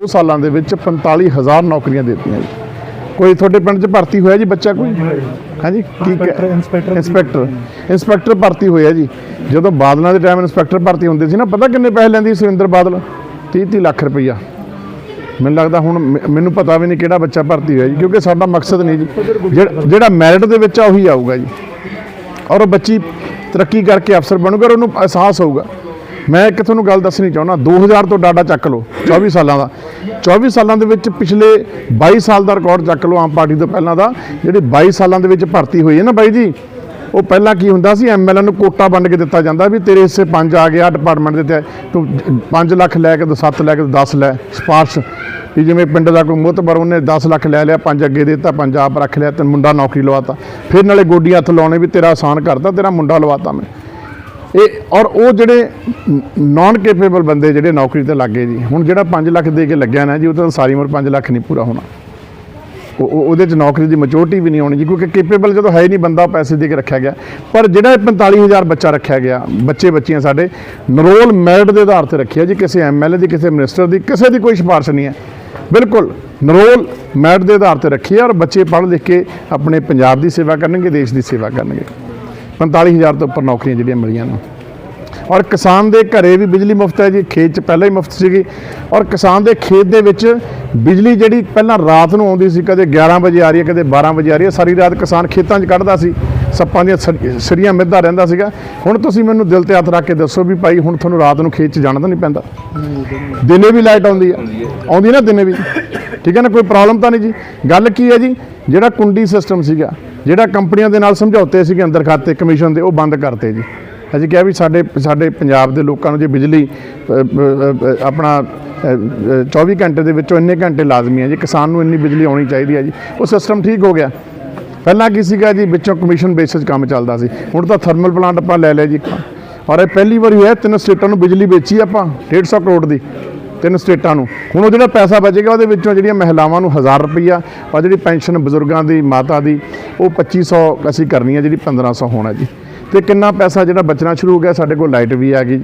ਦੋ ਸਾਲਾਂ ਦੇ ਵਿੱਚ 45000 ਨੌਕਰੀਆਂ ਦਿੱਤੀਆਂ ਜੀ। ਕੋਈ ਤੁਹਾਡੇ ਪਿੰਡ 'ਚ ਭਰਤੀ ਹੋਇਆ ਜੀ ਬੱਚਾ ਕੋਈ? ਹਾਂਜੀ ਕੀ ਇੰਸਪੈਕਟਰ- ਇੰਸਪੈਕਟਰ- ਇੰਸਪੈਕਟਰ ਇੰਸਪੈਕਟਰ ਭਰਤੀ ਹੋਇਆ ਜੀ। ਜਦੋਂ ਬਾਦਲਾਂ ਦੇ ਟਾਈਮ ਇੰਸਪੈਕਟਰ ਭਰਤੀ ਹੁੰਦੇ ਸੀ ਨਾ ਪਤਾ ਕਿੰਨੇ ਪੈਸੇ ਲੈਂਦੀ ਸੀ ਸੁਰਿੰਦਰ ਬਾਦਲ? 30 30 ਲੱਖ ਰੁਪਈਆ। ਮੈਨੂੰ ਲੱਗਦਾ ਹੁਣ ਮੈਨੂੰ ਪਤਾ ਵੀ ਨਹੀਂ ਕਿਹੜਾ ਬੱਚਾ ਭਰਤੀ ਹੋਇਆ ਜੀ ਕਿਉਂਕਿ ਸਾਡਾ ਮਕਸਦ ਨਹੀਂ ਜੀ। ਜਿਹੜਾ- ਜਿਹੜਾ ਮੈਰਿਟ ਦੇ ਵਿੱਚ ਆ ਉਹੀ ਆਊਗਾ ਜੀ। ਔਰ ਉਹ ਬੱਚੀ ਤਰੱਕੀ ਕਰਕੇ ਅਫਸਰ ਬਣੂਗਾ ਔਰ ਉਹਨੂੰ ਅਹਿਸਾਸ ਹੋਊਗਾ। ਮੈਂ ਇੱਕ ਤੁਹਾਨੂੰ ਗੱਲ ਦੱਸਣੀ ਚਾਹੁੰਦਾ 2000 ਤੋਂ ਡਾਟਾ ਚੱਕ ਲਓ 24 ਸਾਲਾਂ ਦਾ। 24 ਸਾਲਾਂ ਦੇ ਵਿੱਚ ਪਿਛਲੇ 22 ਸਾਲ ਦਾ ਰਿਕਾਰਡ ਚੱਕ ਲਓ ਆਮ ਪਾਰਟੀ ਤੋਂ ਪਹਿਲਾਂ ਦਾ, ਜਿਹੜੀ 22 ਸਾਲਾਂ ਦੇ ਵਿੱਚ ਭਰਤੀ ਹੋਈ ਹੈ ਨਾ ਬਾਈ ਜੀ? ਉਹ ਪਹਿਲਾਂ ਕੀ ਹੁੰਦਾ ਸੀ ਐਮਐਲਏ ਨੂੰ ਕੋਟਾ ਵੰਡ ਕੇ ਦਿੱਤਾ ਜਾਂਦਾ ਵੀ ਤੇਰੇ ਹਿੱਸੇ 5 ਆ ਗਿਆ ਡਿਪਾਰਟਮੈਂਟ ਦੇ ਤੇ ਤੂੰ 5 ਲੱਖ ਲੈ ਕੇ ਤੂੰ 7 ਲੈ ਕੇ ਤੂੰ 10 ਲੈ ਸਪਾਰਸ਼ ਵੀ ਜਿਵੇਂ ਪਿੰਡ ਦਾ ਕੋਈ ਮੁੱਤਬਰ ਉਹਨੇ 10 ਲੱਖ ਲੈ ਲਿਆ 5 ਅੱਗੇ ਦੇਤਾ ਦਿੱਤਾ 5 ਆਪ ਰੱਖ ਲਿਆ, ਤੇ ਮੁੰਡਾ ਨੌਕਰੀ ਲਵਾਤਾ। ਫਿਰ ਨਾਲੇ ਗੋਡੀਆਂ ਹੱਥ ਲਾਉਣੇ ਵੀ ਤੇਰਾ ਆਸਾਨ ਕਰਤਾ, ਤੇਰਾ ਮੁੰਡਾ ਲਵਾਤਾ ਮੈਂ। ਇਹ ਔਰ ਉਹ ਜਿਹੜੇ ਨਾਨ ਕੈਪੇਬਲ ਬੰਦੇ ਜਿਹੜੇ ਨੌਕਰੀ ਤੇ ਲੱਗੇ ਜੀ, ਹੁਣ ਜਿਹੜਾ 5 ਲੱਖ ਦੇ ਕੇ ਲੱਗਿਆ ਨਾ ਜੀ ਉਹ ਤਾਂ ਸਾਰੀ ਉਮਰ 5 ਲੱਖ ਨਹੀਂ ਪੂਰਾ ਹੋਣਾ। ਉਹ ਉਹਦੇ ਚ ਨੌਕਰੀ ਦੀ ਮੈਚੋਰਟੀ ਵੀ ਨਹੀਂ ਹੋਣੀ ਜੀ, ਕਿਉਂਕਿ ਕੈਪੇਬਲ ਜਦੋਂ ਹੈ ਹੀ ਨਹੀਂ ਬੰਦਾ, ਪੈਸੇ ਦੇ ਕੇ ਰੱਖਿਆ ਗਿਆ। ਪਰ ਜਿਹੜਾ ਇਹ 45000 ਬੱਚਾ ਰੱਖਿਆ ਗਿਆ, ਬੱਚੇ ਬੱਚੀਆਂ ਸਾਡੇ, ਨਰੋਲ ਮੈਰਿਟ ਦੇ ਆਧਾਰ ਤੇ ਰੱਖਿਆ ਜੀ, ਕਿਸੇ ਐਮਐਲਏ ਦੀ, ਕਿਸੇ ਮਿਨਿਸਟਰ ਦੀ, ਕਿਸੇ ਦੀ ਕੋਈ ਸਿਫਾਰਿਸ਼ ਨਹੀਂ ਹੈ। ਬਿਲਕੁਲ, ਨਰੋਲ ਮੈਰਿਟ ਦੇ ਆਧਾਰ ਤੇ ਰੱਖੀ ਔਰ ਬੱਚੇ ਪੜ੍ਹ ਲਿਖ ਕੇ ਆਪਣੇ ਪੰਜਾਬ ਦੀ ਸੇਵਾ ਕਰਨਗੇ, ਦੇਸ਼ ਦੀ ਸੇਵਾ ਕਰਨਗੇ। 45000 ਤੋਂ ਉੱਪਰ ਨੌਕਰੀਆਂ ਜਿਹੜੀਆਂ ਮਿਲੀਆਂ ਨੇ। ਔਰ ਕਿਸਾਨ ਦੇ ਘਰੇ ਵੀ ਬਿਜਲੀ ਮੁਫਤ ਹੈ ਜੀ, ਖੇਤ 'ਚ ਪਹਿਲਾਂ ਹੀ ਮੁਫਤ ਸੀਗੀ। ਔਰ ਕਿਸਾਨ ਦੇ ਖੇਤ ਦੇ ਵਿੱਚ ਬਿਜਲੀ ਜਿਹੜੀ ਪਹਿਲਾਂ ਰਾਤ ਨੂੰ ਆਉਂਦੀ ਸੀ, ਕਦੇ 11 ਵਜੇ ਆ ਰਹੀ ਹੈ, ਕਦੇ 12 ਵਜੇ ਆ ਰਹੀ ਹੈ। ਸਾਰੀ ਰਾਤ ਕਿਸਾਨ ਖੇਤਾਂ 'ਚ ਕੱਢਦਾ ਸੀ। ਸੱਪਾਂ ਦੀਆਂ ਸਰ- ਮਿੱਧਾ ਰਹਿੰਦਾ ਸੀਗਾ। ਹੁਣ ਤੁਸੀਂ ਮੈਨੂੰ ਦਿਲ ਤੇ ਹੱਥ ਰੱਖ ਕੇ ਦੱਸੋ ਵੀ ਭਾਈ ਹੁਣ ਤੁਹਾਨੂੰ ਰਾਤ ਨੂੰ ਖੇਤ 'ਚ ਜਾਣਾ ਤਾਂ ਨਹੀਂ ਪੈਂਦਾ। ਦਿਨੇ ਵੀ ਲਾਈਟ ਆਉਂਦੀ ਹੈ ਆਉਂਦੀ ਨਾ ਦਿਨੇ ਵੀ। ਠੀਕ ਹੈ ਨਾ ਕੋਈ ਪ੍ਰੋਬਲਮ ਤਾਂ ਨਹੀਂ ਜੀ। ਗੱਲ ਕੀ ਹੈ ਜੀ? ਜਿਹੜਾ ਕੁੰਡੀ ਸਿਸਟਮ ਸੀਗਾ ਜਿਹੜਾ ਕੰਪਨੀਆਂ ਦੇ ਨਾਲ ਸਮਝੌਤੇ ਸੀਗੇ ਅੰਦਰ ਖਾਤੇ ਕਮਿਸ਼ਨ ਦੇ ਉਹ ਬੰਦ ਕਰਤੇ ਜੀ। ਅਸੀਂ ਕਿਹਾ ਵੀ ਸਾਡੇ ਸਾਡੇ ਪੰਜਾਬ ਦੇ ਲੋਕਾਂ ਨੂੰ ਜੇ ਬਿਜਲੀ ਆਪਣਾ ਅ, 24 ਘੰਟੇ ਦੇ ਵਿੱਚੋਂ ਇੰਨੇ ਘੰਟੇ ਲਾਜ਼ਮੀ ਹੈ ਜੀ। ਕਿਸਾਨ ਨੂੰ ਇੰਨੀ ਬਿਜਲੀ ਆਉਣੀ ਚਾਹੀਦੀ ਹੈ ਜੀ। ਉਹ ਸਿਸਟਮ ਠੀਕ ਹੋ ਗਿਆ। ਪਹਿਲਾਂ ਕੀ ਸੀਗਾ ਜੀ? ਵਿੱਚੋਂ ਕਮਿਸ਼ਨ ਬੇਸਿਸ ਕੰਮ ਚੱਲਦਾ ਸੀ। ਹੁਣ ਤਾਂ ਥਰਮਲ ਪਲਾਂਟ ਆਪਾਂ ਲੈ ਲਿਆ ਜੀ। ਔਰ ਇਹ ਪਹਿਲੀ ਵਾਰੀ ਹੋਇਆ, ਤਿੰਨ ਸਟੇਟਾਂ ਨੂੰ ਬਿਜਲੀ ਵੇਚੀ ਆਪਾਂ 150 ਕਰੋੜ ਦੀ, ਤਿੰਨ ਸਟੇਟਾਂ ਨੂੰ। ਹੁਣ ਉਹ ਜਿਹੜਾ ਪੈਸਾ ਬਚੇਗਾ, ਉਹਦੇ ਵਿੱਚੋਂ ਜਿਹੜੀਆਂ ਮਹਿਲਾਵਾਂ ਨੂੰ 1000 ਰੁਪਈਆ, ਔਰ ਜਿਹੜੀ ਪੈਨਸ਼ਨ ਬਜ਼ੁਰਗਾਂ ਦੀ ਮਾਤਾ ਦੀ, ਉਹ 2500 ਅਸੀਂ ਕਰਨੀ ਹੈ, ਜਿਹੜੀ 1500 ਹੋਣਾ ਜੀ। ਤੇ ਕਿੰਨਾ ਪੈਸਾ ਜਿਹੜਾ ਬਚਣਾ ਸ਼ੁਰੂ ਹੋ ਗਿਆ, ਸਾਡੇ ਕੋਲ ਲਾਈਟ ਵੀ ਆ ਗਈ।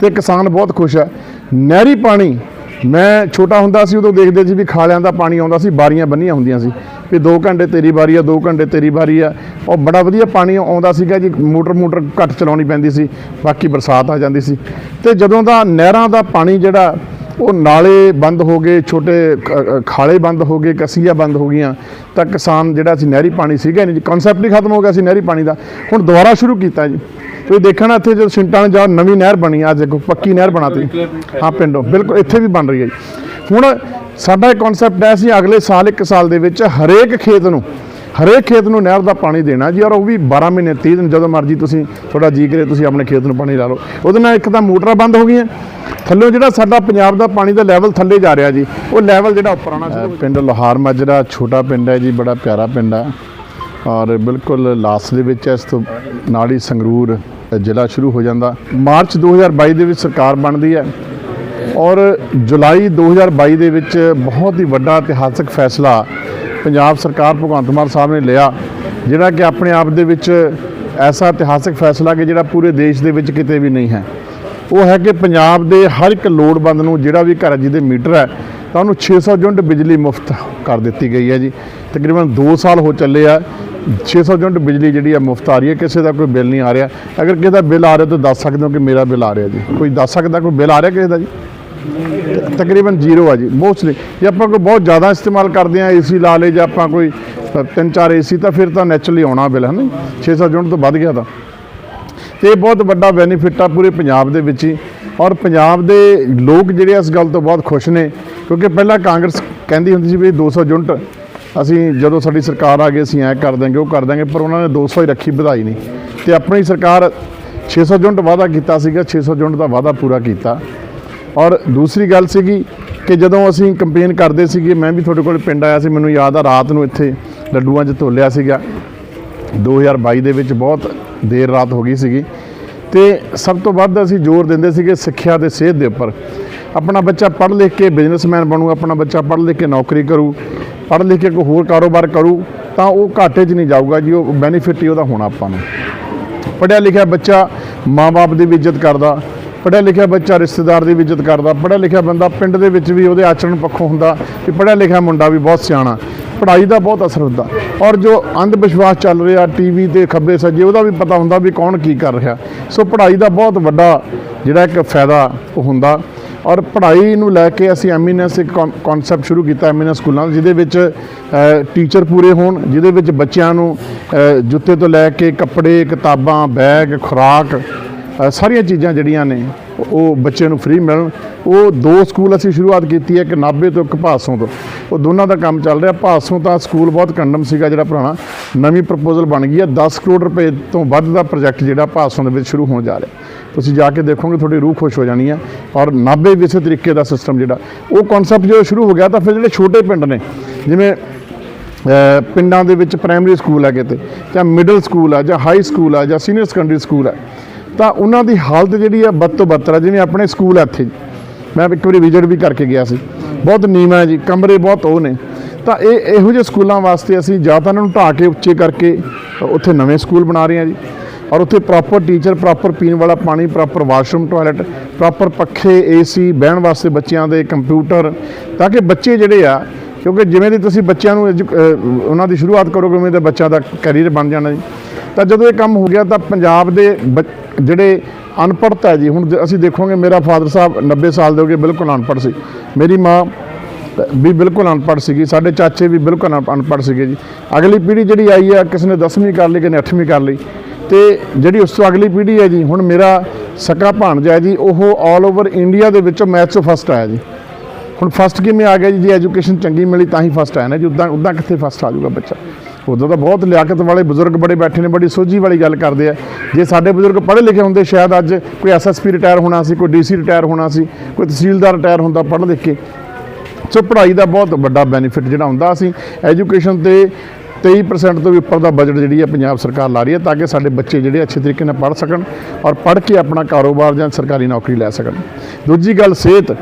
ਤੇ ਕਿਸਾਨ ਬਹੁਤ ਖੁਸ਼ ਹੈ ਨਹਿਰੀ ਪਾਣੀ ਮੈਂ ਛੋਟਾ ਹੁੰਦਾ ਸੀ, ਉਦੋਂ ਦੇਖਦੇ ਸੀ ਵੀ ਖਾਲਿਆਂ ਦਾ ਪਾਣੀ ਆਉਂਦਾ ਸੀ, ਬਾਰੀਆਂ ਬੰਨੀਆਂ ਹੁੰਦੀਆਂ ਸੀ। ਵੀ 2 ਘੰਟੇ ਤੇਰੀ ਵਾਰੀ ਆ 2 ਘੰਟੇ ਤੇਰੀ ਵਾਰੀ ਆ। ਉਹ ਬੜਾ ਵਧੀਆ ਪਾਣੀ ਆਉਂਦਾ ਸੀਗਾ ਜੀ ਮੋਟਰ ਮੋਟਰ ਘੱਟ ਚਲਾਉਣੀ ਪੈਂਦੀ ਸੀ, ਬਾਕੀ ਬਰਸਾਤ ਆ ਜਾਂਦੀ ਸੀ। ਤੇ ਜਦੋਂ ਦਾ ਨਹਿਰਾਂ ਦਾ ਪਾਣੀ ਜਿਹੜਾ, ਉਹ ਨਾਲੇ ਬੰਦ ਹੋ ਗਏ, ਛੋਟੇ ਖਾਲੇ ਬੰਦ ਹੋ ਗਏ, ਕਸੀਆਂ ਬੰਦ ਹੋ ਗਈਆਂ, ਤਾਂ ਕਿਸਾਨ ਜਿਹੜਾ ਸੀ ਨਹਿਰੀ ਪਾਣੀ ਸੀਗਾ ਨਹੀਂ ਜੀ ਕਨਸੈਪਟ ਹੀ ਖਤਮ ਹੋ ਗਿਆ ਸੀ ਨਹਿਰੀ ਪਾਣੀ ਦਾ। ਹੁਣ ਦੁਬਾਰਾ ਸ਼ੁਰੂ ਕੀਤਾ ਜੀ। ਤੁਸੀਂ ਦੇਖਣਾ ਇੱਥੇ ਜਦੋਂ ਸਿੰਟਾਂ ਨੇ ਜਾ ਨਵੀਂ ਨਹਿਰ ਬਣੀ ਆ ਅੱਜ ਦੇਖੋ ਪੱਕੀ ਨਹਿਰ ਬਣਾਤੀ। ਹਾਂ ਪਿੰਡੋਂ ਬਿਲਕੁਲ ਇੱਥੇ ਵੀ ਬਣ ਰਹੀ ਹੈ ਜੀ। ਹੁਣ ਸਾਡਾ ਇੱਕ ਕਨਸੈਪਟ ਹੈ ਸੀ ਅਗਲੇ ਸਾਲ ਇੱਕ ਸਾਲ ਦੇ ਵਿੱਚ ਹਰੇਕ ਖੇਤ ਨੂੰ ਹਰੇਕ ਖੇਤ ਨੂੰ ਨਹਿਰ ਦਾ ਪਾਣੀ ਦੇਣਾ ਜੀ ਔਰ ਉਹ ਵੀ 12 ਮਹੀਨੇ 30 ਦਿਨ ਜਦੋਂ ਮਰਜ਼ੀ ਤੁਸੀਂ ਤੁਹਾਡਾ ਜੀ ਕਰੇ ਤੁਸੀਂ ਆਪਣੇ ਖੇਤ ਨੂੰ ਪਾਣੀ ਲਾ ਲਓ। ਉਹਦੇ ਨਾਲ ਇੱਕ ਤਾਂ ਮੋਟਰਾਂ ਬੰਦ ਹੋ ਗਈਆਂ। ਥੱਲੋਂ ਜਿਹੜਾ ਸਾਡਾ ਪੰਜਾਬ ਦਾ ਪਾਣੀ ਦਾ ਲੈਵਲ ਥੱਲੇ ਜਾ ਰਿਹਾ ਜੀ ਉਹ ਲੈਵਲ ਜਿਹੜਾ ਉੱਪਰ ਆਉਣਾ ਸ਼ੁਰੂ ਪਿੰਡ ਲੋਹਾਰ ਮਾਜਰਾ ਛੋਟਾ ਪਿੰਡ ਹੈ ਜੀ ਬੜਾ ਪਿਆਰਾ ਪਿੰਡ ਹੈ ਔਰ ਬਿਲਕੁਲ ਲਾਸਟ ਦੇ ਵਿੱਚ ਹੈ, ਇਸ ਤੋਂ ਨਾਲ ਹੀ ਸੰਗਰੂਰ। ਜ਼ਿਲ੍ਹਾ ਸ਼ੁਰੂ ਹੋ ਜਾਂਦਾ। ਮਾਰਚ 2022 ਦੇ ਵਿੱਚ ਸਰਕਾਰ ਬਣਦੀ ਹੈ ਔਰ ਜੁਲਾਈ 2022 ਦੇ ਵਿੱਚ ਬਹੁਤ ਹੀ ਵੱਡਾ ਇਤਿਹਾਸਕ ਫੈਸਲਾ ਪੰਜਾਬ ਸਰਕਾਰ ਭਗਵੰਤ ਮਾਨ ਸਾਹਿਬ ਨੇ ਲਿਆ, ਜਿਹੜਾ ਕਿ ਆਪਣੇ ਆਪ ਦੇ ਵਿੱਚ ਐਸਾ ਇਤਿਹਾਸਕ ਫੈਸਲਾ ਕਿ ਜਿਹੜਾ ਪੂਰੇ ਦੇਸ਼ ਦੇ ਵਿੱਚ ਕਿਤੇ ਵੀ ਨਹੀਂ ਹੈ। ਉਹ ਹੈ ਕਿ ਪੰਜਾਬ ਦੇ ਹਰ ਇੱਕ ਲੋੜਵੰਦ ਨੂੰ ਜਿਹੜਾ ਵੀ ਘਰ ਜਿਹਦੇ ਮੀਟਰ ਹੈ, ਤਾਂ ਉਹਨੂੰ 600 ਯੂਨਿਟ ਬਿਜਲੀ ਮੁਫਤ ਕਰ ਦਿੱਤੀ ਗਈ ਹੈ ਜੀ। ਤਕਰੀਬਨ 2 ਸਾਲ ਹੋ ਚੱਲੇ ਆ। 600 ਯੂਨਿਟ ਬਿਜਲੀ ਜਿਹੜੀ ਆ ਮੁਫਤ ਆ ਰਹੀ ਹੈ, ਕਿਸੇ ਦਾ ਕੋਈ ਬਿੱਲ ਨਹੀਂ ਆ ਰਿਹਾ। ਅਗਰ ਕਿਸੇ ਦਾ ਬਿੱਲ ਆ ਰਿਹਾ ਤਾਂ ਦੱਸ ਸਕਦੇ ਹੋ ਕਿ ਮੇਰਾ ਬਿੱਲ ਆ ਰਿਹਾ ਜੀ। ਕੋਈ ਦੱਸ ਸਕਦਾ ਕੋਈ ਬਿੱਲ ਆ ਰਿਹਾ ਕਿਸੇ ਦਾ ਜੀ? ਤਕਰੀਬਨ ਜ਼ੀਰੋ ਆ ਜੀ ਮੋਸਟਲੀ ਜੇ ਆਪਾਂ ਕੋਈ ਬਹੁਤ ਜ਼ਿਆਦਾ ਇਸਤੇਮਾਲ ਕਰਦੇ ਆ ਏਸੀ ਲਾ ਲੇ ਜਾਂ ਆਪਾਂ ਕੋਈ ਤਿੰਨ ਚਾਰ ਏਸੀ ਤਾਂ ਫਿਰ ਤਾਂ ਨੈਚੁਰਲੀ ਆਉਣਾ ਬਿੱਲ, ਹੈ ਨਾ 600 ਯੂਨਿਟ ਤੋਂ ਵੱਧ ਗਿਆ ਤਾਂ। ਤੇ ਇਹ ਬਹੁਤ ਵੱਡਾ ਬੈਨੀਫਿਟ ਆ ਪੂਰੇ ਪੰਜਾਬ ਦੇ ਵਿੱਚ ਹੀ। ਔਰ ਪੰਜਾਬ ਦੇ ਲੋਕ ਜਿਹੜੇ ਇਸ ਗੱਲ ਤੋਂ ਬਹੁਤ ਖੁਸ਼ ਨੇ, ਕਿਉਂਕਿ ਪਹਿਲਾਂ ਕਾਂਗਰਸ ਕਹਿੰਦੀ ਹੁੰਦੀ ਸੀ ਵੀ 200 ਯੂਨਿਟ ਅਸੀਂ ਜਦੋਂ ਸਾਡੀ ਸਰਕਾਰ ਆ ਗਈ, ਅਸੀਂ ਐ ਕਰ ਦਾਂਗੇ ਉਹ ਕਰ ਦਾਂਗੇ ਪਰ ਉਹਨਾਂ ਨੇ 200 ਹੀ ਰੱਖੀ, ਵਧਾਈ ਨਹੀਂ। ਤੇ ਆਪਣੀ ਸਰਕਾਰ 600 ਯੂਨਿਟ ਵਾਅਦਾ ਕੀਤਾ ਸੀਗਾ 600 ਯੂਨਿਟ ਦਾ ਵਾਅਦਾ ਪੂਰਾ ਕੀਤਾ। ਔਰ ਦੂਸਰੀ ਗੱਲ ਸੀਗੀ ਕਿ ਜਦੋਂ ਅਸੀਂ ਕੰਪੇਨ ਕਰਦੇ ਸੀਗੇ, ਮੈਂ ਵੀ ਤੁਹਾਡੇ ਕੋਲ ਪਿੰਡ ਆਇਆ ਸੀ, ਮੈਨੂੰ ਯਾਦ ਆ ਰਾਤ ਨੂੰ ਇੱਥੇ ਲੱਡੂਆਂ 'ਚ ਤੋਲਿਆ ਸੀਗਾ। 2022 ਦੇ ਵਿੱਚ ਬਹੁਤ ਦੇਰ ਰਾਤ ਹੋ ਗਈ ਸੀਗੀ। ਤੇ ਸਭ ਤੋਂ ਵੱਧ ਅਸੀਂ ਜ਼ੋਰ ਦਿੰਦੇ ਸੀਗੇ ਸਿੱਖਿਆ ਤੇ ਸਿਹਤ ਦੇ ਉੱਪਰ। ਆਪਣਾ ਬੱਚਾ ਪੜ੍ਹ ਲਿਖ ਕੇ ਬਿਜ਼ਨਸਮੈਨ ਬਣੂ, ਆਪਣਾ ਬੱਚਾ ਪੜ੍ਹ ਲਿਖ ਕੇ ਨੌਕਰੀ ਕਰੂ, ਪੜ੍ਹ ਲਿਖ ਕੇ ਕੋਈ ਹੋਰ ਕਾਰੋਬਾਰ ਕਰੂ, ਤਾਂ ਉਹ ਘਾਟੇ 'ਚ ਨਹੀਂ ਜਾਊਗਾ ਜੀ, ਉਹ ਬੈਨੀਫਿਟ ਹੀ ਉਹਦਾ ਹੋਣਾ ਆਪਾਂ ਨੂੰ। ਪੜ੍ਹਿਆ ਲਿਖਿਆ ਬੱਚਾ ਮਾਂ-ਬਾਪ ਦੀ ਵੀ ਇੱਜ਼ਤ ਕਰਦਾ, ਪੜ੍ਹਿਆ ਲਿਖਿਆ ਬੱਚਾ ਰਿਸ਼ਤੇਦਾਰ ਦੀ ਵੀ ਇੱਜ਼ਤ ਕਰਦਾ, ਪੜ੍ਹਿਆ ਲਿਖਿਆ ਬੰਦਾ ਪਿੰਡ ਦੇ ਵਿੱਚ ਵੀ ਉਹਦੇ ਆਚਰਣ ਪੱਖੋਂ ਹੁੰਦਾ ਕਿ ਪੜ੍ਹਿਆ ਲਿਖਿਆ ਮੁੰਡਾ ਵੀ ਬਹੁਤ ਸਿਆਣਾ, ਪੜ੍ਹਾਈ ਦਾ ਬਹੁਤ ਅਸਰ ਹੁੰਦਾ। ਔਰ ਜੋ ਅੰਧ ਵਿਸ਼ਵਾਸ ਚੱਲ ਰਿਹਾ ਟੀਵੀ ਤੇ ਖੱਬੇ ਸੱਜੇ, ਉਹਦਾ ਵੀ ਪਤਾ ਹੁੰਦਾ ਵੀ ਕੌਣ ਕੀ ਕਰ ਰਿਹਾ। ਸੋ ਪੜ੍ਹਾਈ ਦਾ ਬਹੁਤ ਵੱਡਾ ਜਿਹੜਾ ਇੱਕ ਫਾਇਦਾ ਉਹ ਹੁੰਦਾ। ਔਰ ਪੜ੍ਹਾਈ ਨੂੰ ਲੈ ਕੇ ਅਸੀਂ ਐਮੀਨੈਂਸ ਇੱਕ ਕਨਸੈਪਟ ਸ਼ੁਰੂ ਕੀਤਾ ਐਮੀਨੈਂਸ ਸਕੂਲਾਂ ਜਿਹਦੇ ਵਿੱਚ ਟੀਚਰ ਪੂਰੇ ਹੋਣ, ਜਿਹਦੇ ਵਿੱਚ ਬੱਚਿਆਂ ਨੂੰ ਜੁੱਤੇ ਤੋਂ ਲੈ ਕੇ ਕੱਪੜੇ, ਕਿਤਾਬਾਂ ਬੈਗ ਖੁਰਾਕ ਸਾਰੀਆਂ ਚੀਜ਼ਾਂ ਜਿਹੜੀਆਂ ਨੇ, ਉਹ ਬੱਚੇ ਨੂੰ ਫ੍ਰੀ ਮਿਲਣ। ਉਹ ਦੋ ਸਕੂਲ ਅਸੀਂ ਸ਼ੁਰੂਆਤ ਕੀਤੀ ਹੈ, ਇੱਕ ਨਾਭੇ ਤੋਂ ਇੱਕ ਭਾਸੋਂ ਤੋਂ। ਉਹ ਦੋਨਾਂ ਦਾ ਕੰਮ ਚੱਲ ਰਿਹਾ। ਭਾਸੋਂ ਤਾਂ ਸਕੂਲ ਬਹੁਤ ਕੰਡਮ ਸੀਗਾ ਜਿਹੜਾ ਪੁਰਾਣਾ। ਨਵੀਂ ਪ੍ਰਪੋਜ਼ਲ ਬਣ ਗਈ ਹੈ। 10 ਕਰੋੜ ਰੁਪਏ ਤੋਂ ਵੱਧ ਦਾ ਪ੍ਰੋਜੈਕਟ ਜਿਹੜਾ ਭਾਸੋਂ ਦੇ ਵਿੱਚ ਸ਼ੁਰੂ ਹੋਣ ਜਾ ਰਿਹਾ। ਤੁਸੀਂ ਜਾ ਕੇ ਦੇਖੋਗੇ, ਤੁਹਾਡੀ ਰੂਹ ਖੁਸ਼ ਹੋ ਜਾਣੀ ਹੈ। ਔਰ ਨਾਭੇ ਵੀ ਇਸੇ ਤਰੀਕੇ ਦਾ ਸਿਸਟਮ ਜਿਹੜਾ, ਉਹ ਕਨਸੈਪਟ ਜਦੋਂ ਸ਼ੁਰੂ ਹੋ ਗਿਆ ਤਾਂ ਫਿਰ ਜਿਹੜੇ ਛੋਟੇ ਪਿੰਡ ਨੇ, ਜਿਵੇਂ ਪਿੰਡਾਂ ਦੇ ਵਿੱਚ ਪ੍ਰਾਇਮਰੀ ਸਕੂਲ ਹੈ ਕਿਤੇ ਜਾਂ ਮਿਡਲ ਸਕੂਲ ਹੈ ਜਾਂ ਹਾਈ ਸਕੂਲ ਹੈ ਜਾਂ ਸੀਨੀਅਰ ਸੈਕੰਡਰੀ ਸਕੂਲ ਹੈ ਤਾਂ ਉਹਨਾਂ ਦੀ ਹਾਲਤ ਜਿਹੜੀ ਆ ਬਦ ਤੋਂ ਬੱਤਰ ਆ, ਜਿਵੇਂ ਆਪਣੇ ਸਕੂਲ ਹੈ ਇੱਥੇ। ਮੈਂ ਇੱਕ ਵਾਰੀ ਵਿਜ਼ਿਟ ਵੀ ਕਰਕੇ ਗਿਆ ਸੀ। ਬਹੁਤ ਨੀਵਾਂ ਜੀ, ਕਮਰੇ ਬਹੁਤ ਉਹ ਨੇ। ਤਾਂ ਇਹ ਇਹੋ ਜਿਹੇ ਸਕੂਲਾਂ ਵਾਸਤੇ ਅਸੀਂ ਜਾਂ ਤਾਂ ਉਹਨਾਂ ਨੂੰ ਢਾਹ ਕੇ ਉੱਚੇ ਕਰਕੇ ਉੱਥੇ ਨਵੇਂ ਸਕੂਲ ਬਣਾ ਰਹੇ ਹਾਂ ਜੀ। ਔਰ ਉੱਥੇ ਪ੍ਰੋਪਰ ਟੀਚਰ ਪ੍ਰੋਪਰ ਪੀਣ ਵਾਲਾ ਪਾਣੀ ਪ੍ਰੋਪਰ ਵਾਸ਼ਰੂਮ ਟਾਇਲਟ ਪ੍ਰੋਪਰ ਪੱਖੇ ਏਸੀ ਬਹਿਣ ਵਾਸਤੇ ਬੱਚਿਆਂ ਦੇ ਕੰਪਿਊਟਰ ਤਾਂ ਕਿ ਬੱਚੇ ਜਿਹੜੇ ਆ, ਕਿਉਂਕਿ ਜਿਵੇਂ ਦੀ ਤੁਸੀਂ ਬੱਚਿਆਂ ਨੂੰ ਐਜੂ- ਉਹਨਾਂ ਦੀ ਸ਼ੁਰੂਆਤ ਕਰੋਗੇ, ਉਵੇਂ ਦਾ ਬੱਚਿਆਂ ਦਾ ਕੈਰੀਅਰ ਬਣ ਜਾਣਾ ਜੀ। ਤਾਂ ਜਦੋਂ ਇਹ ਕੰਮ ਹੋ ਗਿਆ ਤਾਂ ਪੰਜਾਬ ਦੇ ਬੱਚ- ਜਿਹੜੇ ਅਨਪੜ੍ਹਤਾ ਹੈ ਜੀ, ਹੁਣ ਅਸੀਂ ਦੇਖੋਗੇ ਮੇਰਾ ਫਾਦਰ ਸਾਹਿਬ 90 ਸਾਲ ਦੇ ਹੋ ਗਏ ਬਿਲਕੁਲ ਅਨਪੜ੍ਹ ਸੀ। ਮੇਰੀ ਮਾਂ ਵੀ ਬਿਲਕੁਲ ਅਨਪੜ੍ਹ ਸੀਗੀ, ਸਾਡੇ ਚਾਚੇ ਵੀ ਬਿਲਕੁਲ ਅਨ- ਅਨਪੜ੍ਹ ਸੀਗੇ ਜੀ। ਅਗਲੀ ਪੀੜ੍ਹੀ ਜਿਹੜੀ ਆਈ ਆ, ਕਿਸੇ ਨੇ 10ਵੀਂ ਕਰ ਲਈ, ਕਿਸੇ ਨੇ 8ਵੀਂ ਕਰ ਲਈ। ਤੇ ਜਿਹੜੀ ਉਸ ਤੋਂ ਅਗਲੀ ਪੀੜ੍ਹੀ ਹੈ ਜੀ, ਹੁਣ ਮੇਰਾ ਸਕਾ ਭਾਣਜਾ ਹੈ ਜੀ, ਉਹ ਆਲ ਓਵਰ ਇੰਡੀਆ ਦੇ ਵਿੱਚੋਂ ਮੈਥ 'ਚੋਂ ਫਸਟ ਆਇਆ ਜੀ। ਹੁਣ ਫਸਟ ਕਿਵੇਂ ਆ ਗਿਆ ਜੀ, ਜੇ ਐਜੂਕੇਸ਼ਨ ਚੰਗੀ ਮਿਲੀ ਤਾਂ ਹੀ ਫਸਟ ਆਇਆ ਨਾ ਜੀ ਉਦਾਂ ਉਦਾਂ ਕਿੱਥੇ ਫਸਟ ਆ ਜਾਊਗਾ ਬੱਚਾ? ਉਦੋਂ ਤਾਂ ਬਹੁਤ ਲਿਆਕਤ ਵਾਲੇ ਬਜ਼ੁਰਗ ਬੜੇ ਬੈਠੇ ਨੇ, ਬੜੀ ਸੋਝੀ ਵਾਲੀ ਗੱਲ ਕਰਦੇ ਆ। ਜੇ ਸਾਡੇ ਬਜ਼ੁਰਗ ਪੜ੍ਹੇ ਲਿਖੇ ਹੁੰਦੇ, ਸ਼ਾਇਦ ਅੱਜ ਕੋਈ ਐਸਐਸਪੀ ਰਿਟਾਇਰ ਹੋਣਾ ਸੀ, ਕੋਈ ਡੀਸੀ ਰਿਟਾਇਰ ਹੋਣਾ ਸੀ, ਕੋਈ ਤਹਿਸੀਲਦਾਰ ਰਿਟਾਇਰ ਹੁੰਦਾ ਪੜ੍ਹ ਲਿਖ ਕੇ। ਸੋ ਪੜ੍ਹਾਈ ਦਾ ਬਹੁਤ ਵੱਡਾ ਬੈਨੀਫਿਟ ਜਿਹੜਾ ਹੁੰਦਾ, ਅਸੀਂ ਐਜੂਕੇਸ਼ਨ ਤੇ 23% ਤੋਂ ਵੀ ਉੱਪਰ ਦਾ ਬਜਟ ਜਿਹੜੀ ਹੈ ਪੰਜਾਬ ਸਰਕਾਰ ਲਾ ਰਹੀ ਹੈ ਤਾਂ ਕਿ ਸਾਡੇ ਬੱਚੇ ਜਿਹੜੇ ਅੱਛੇ ਤਰੀਕੇ ਨਾਲ ਪੜ੍ਹ ਸਕਣ ਔਰ ਪੜ੍ਹ ਕੇ ਆਪਣਾ ਕਾਰੋਬਾਰ ਜਾਂ ਸਰਕਾਰੀ ਨੌਕਰੀ ਲੈ ਸਕਣ। ਦੂਜੀ ਗੱਲ, ਸਿਹਤ।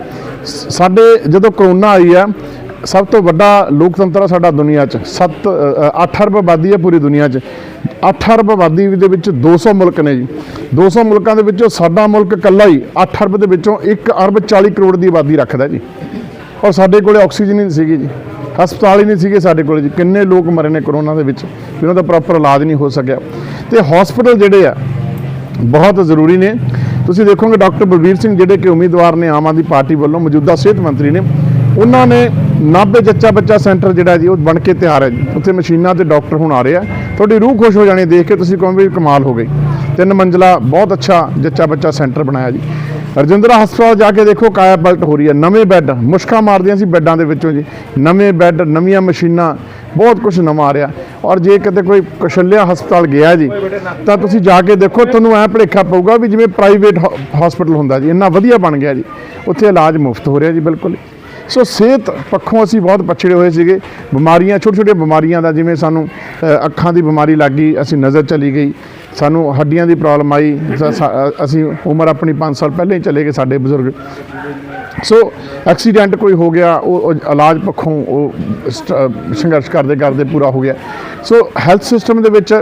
ਸਾਡੇ ਜਦੋਂ ਕਰੋਨਾ ਆਈ ਆ ਸਭ ਤੋਂ ਵੱਡਾ ਲੋਕਤੰਤਰ ਆ ਸਾਡਾ ਦੁਨੀਆ 'ਚ। 7 8 ਅਰਬ ਆਬਾਦੀ ਹੈ ਪੂਰੀ ਦੁਨੀਆ 'ਚ। 8 ਅਰਬ ਆਬਾਦੀ ਦੇ ਵਿੱਚ 200 ਮੁਲਕ ਨੇ ਜੀ। 200 ਮੁਲਕਾਂ ਦੇ ਵਿੱਚੋਂ ਸਾਡਾ ਮੁਲਕ ਇਕੱਲਾ ਹੀ 8 ਅਰਬ ਦੇ ਵਿੱਚੋਂ 1 ਅਰਬ 40 ਕਰੋੜ ਦੀ ਆਬਾਦੀ ਰੱਖਦਾ ਜੀ। ਔਰ ਸਾਡੇ ਕੋਲੇ ਆਕਸੀਜਨ ਹੀ ਨਹੀਂ ਸੀਗੀ ਜੀ। ਹਸਪਤਾਲ ਹੀ ਨਹੀਂ ਸੀਗੇ ਸਾਡੇ ਕੋਲੇ ਜੀ। ਕਿੰਨੇ ਲੋਕ ਮਰੇ ਨੇ ਕਰੋਨਾ ਦੇ ਵਿੱਚ ਵੀ ਉਹਨਾਂ ਦਾ ਪ੍ਰੋਪਰ ਇਲਾਜ ਨਹੀਂ ਹੋ ਸਕਿਆ। ਤੇ ਹਸਪੀਟਲ ਜਿਹੜੇ ਆ, ਬਹੁਤ ਜ਼ਰੂਰੀ ਨੇ। ਤੁਸੀਂ ਦੇਖੋਗੇ ਡਾਕਟਰ ਬਲਬੀਰ ਸਿੰਘ ਜਿਹੜੇ ਕਿ ਉਮੀਦਵਾਰ ਨੇ ਆਮ ਆਦਮੀ ਪਾਰਟੀ ਵੱਲੋਂ ਮੌਜੂਦਾ ਸਿਹਤ ਮੰਤਰੀ ਨੇ, ਉਹਨਾਂ ਨੇ 90 ਜੱਚਾ ਬੱਚਾ ਸੈਂਟਰ ਜਿਹੜਾ ਜੀ, ਉਹ ਬਣ ਕੇ ਤਿਆਰ ਹੈ ਜੀ। ਉੱਥੇ ਮਸ਼ੀਨਾਂ ਤੇ ਡਾਕਟਰ ਹੁਣ ਆ ਰਹੇ ਆ। ਤੁਹਾਡੀ ਰੂਹ ਖੁਸ਼ ਹੋ ਜਾਣੀ ਦੇਖ ਕੇ ਤੁਸੀਂ ਕਹੋਗੇ ਵੀ ਕਮਾਲ ਹੋ ਗਈ। ਤਿੰਨ ਮੰਜ਼ਲਾ, ਬਹੁਤ ਅੱਛਾ ਜੱਚਾ ਬੱਚਾ ਸੈਂਟਰ ਬਣਾਇਆ ਜੀ। ਰਜਿੰਦਰਾ ਹਸਪਤਾਲ ਜਾ ਕੇ ਦੇਖੋ, ਕਾਇਆ ਪਲਟ ਹੋ ਰਹੀ ਹੈ, ਨਵੇਂ ਬੈੱਡ। ਮੁਸ਼ਕਾਂ ਮਾਰਦੀਆਂ ਸੀ ਬੈੱਡਾਂ ਦੇ ਵਿੱਚੋਂ ਜੀ। ਨਵੇਂ ਬੈੱਡ, ਨਵੀਆਂ ਮਸ਼ੀਨਾਂ, ਬਹੁਤ ਕੁਝ ਨਵਾਂ ਆ ਰਿਹਾ। ਔਰ ਜੇ ਕਿਤੇ ਕੋਈ ਕਸ਼ਲਿਆ ਹਸਪਤਾਲ ਗਿਆ ਜੀ, ਤਾਂ ਤੁਸੀਂ ਜਾ ਕੇ ਦੇਖੋ, ਤੁਹਾਨੂੰ ਐ ਭਲੇਖਾ ਪਊਗਾ ਵੀ ਜਿਵੇਂ ਪ੍ਰਾਈਵੇਟ ਹਸਪਤਾਲ ਹੁੰਦਾ ਜੀ, ਇੰਨਾ ਵਧੀਆ ਬਣ ਗਿਆ ਜੀ। ਉੱਥੇ ਇਲਾਜ ਮੁਫਤ ਹੋ ਰਿਹਾ ਜੀ, ਬਿਲਕੁਲ। ਹੀ। ਸੋ ਸਿਹਤ ਪੱਖੋਂ ਅਸੀਂ ਬਹੁਤ ਪਛੜੇ ਹੋਏ ਸੀਗੇ। ਬਿਮਾਰੀਆਂ ਛੋਟੇ ਛੋਟੇ ਬਿਮਾਰੀਆਂ ਦਾ, ਜਿਵੇਂ ਸਾਨੂੰ ਅੱਖਾਂ ਦੀ ਬਿਮਾਰੀ ਲੱਗ ਗਈ, ਅਸੀਂ ਨਜ਼ਰ ਚਲੀ ਗਈ। ਸਾਨੂੰ ਹੱਡੀਆਂ ਦੀ ਪ੍ਰੋਬਲਮ ਆਈ। ਅਸੀਂ ਉਮਰ ਆਪਣੀ 5 ਸਾਲ ਪਹਿਲਾਂ ਹੀ ਚਲੇ ਗਏ ਸਾਡੇ ਬਜ਼ੁਰਗ। ਸੋ ਐਕਸੀਡੈਂਟ ਕੋਈ ਹੋ ਗਿਆ, ਉਹ ਇਲਾਜ ਪੱਖੋਂ ਉਹ ਸਟ- ਸੰਘਰਸ਼ ਕਰਦੇ ਕਰਦੇ ਪੂਰਾ ਹੋ ਗਿਆ। ਸੋ ਹੈਲਥ ਸਿਸਟਮ ਦੇ ਵਿੱਚ